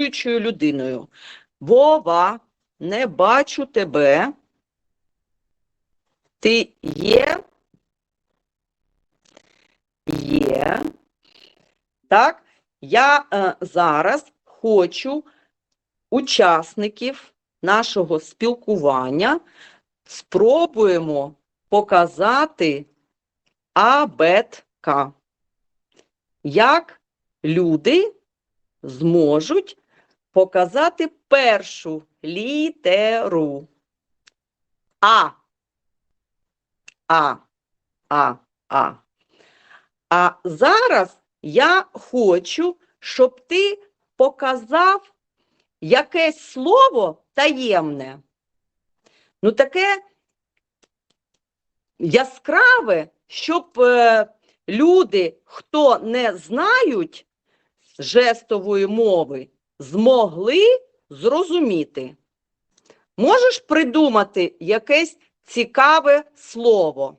існуючою людиною. Вова, не бачу тебе. Ти є? Є. Так, я е, зараз хочу учасників нашого спілкування спробуємо показати абетка. Як люди зможуть показати першу літеру. А. А. А. А. А зараз я хочу, щоб ти показав якесь слово таємне. Ну, таке яскраве, щоб е, люди, хто не знають жестової мови, змогли зрозуміти. Можеш придумати якесь цікаве слово?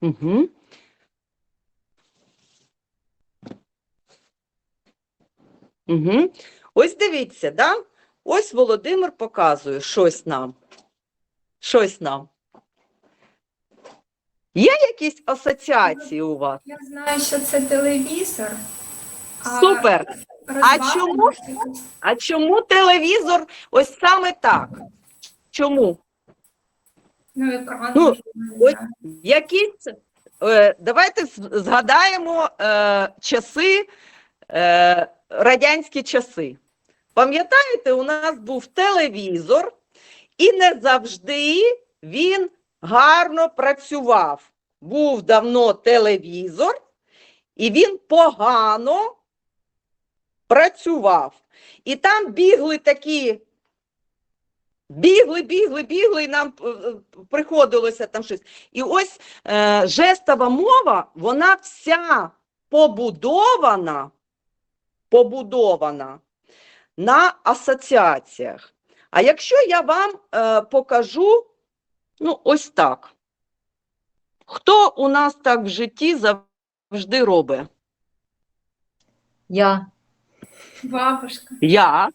Угу. Угу. Ось дивіться, да? Ось Володимир показує щось нам. Щось нам. Є якісь асоціації у вас? Я знаю, що це телевізор. а Супер! розваги, чому? А чому телевізор ось саме так? Чому? Ну, екран, Ну, ось-. Якісь, е, давайте згадаємо е, часи, е, радянські часи. Пам'ятаєте, у нас був телевізор, і не завжди він гарно працював. Був давно телевізор, і він погано працював. І там бігли такі. Бігли, бігли, бігли, і нам е, е, приходилося там щось. І ось е, жестова мова, вона вся побудована, побудована на асоціаціях. А якщо я вам е, покажу, ну, ось так. Хто у нас так в житті завжди робить? Я. Бабушка. Я.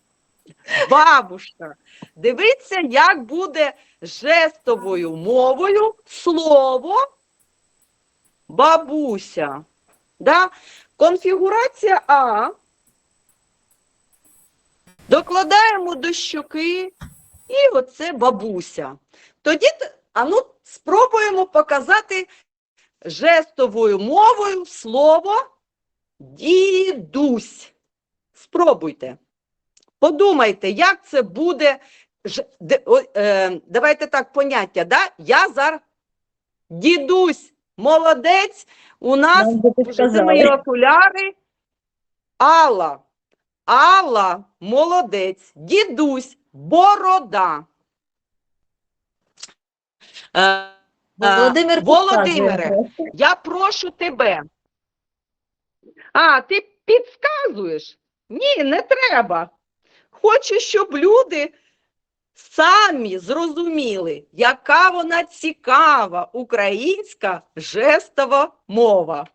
Бабушка. Дивіться, як буде жестовою мовою слово бабуся. Да? Конфігурація А. Докладаємо до щоки, і оце бабуся. Тоді, а ну, спробуємо показати жестовою мовою слово дідусь. Спробуйте. Подумайте, як це буде. е, давайте так поняття. Да? Я зараз дідусь, молодець, у нас вже мої окуляри. Алла. Алла, молодець, дідусь, борода. Е, е, Володимир Володимире, я прошу тебе. А, ти підказуєш? Ні, не треба. Хочу, щоб люди самі зрозуміли, яка вона цікава українська жестова мова.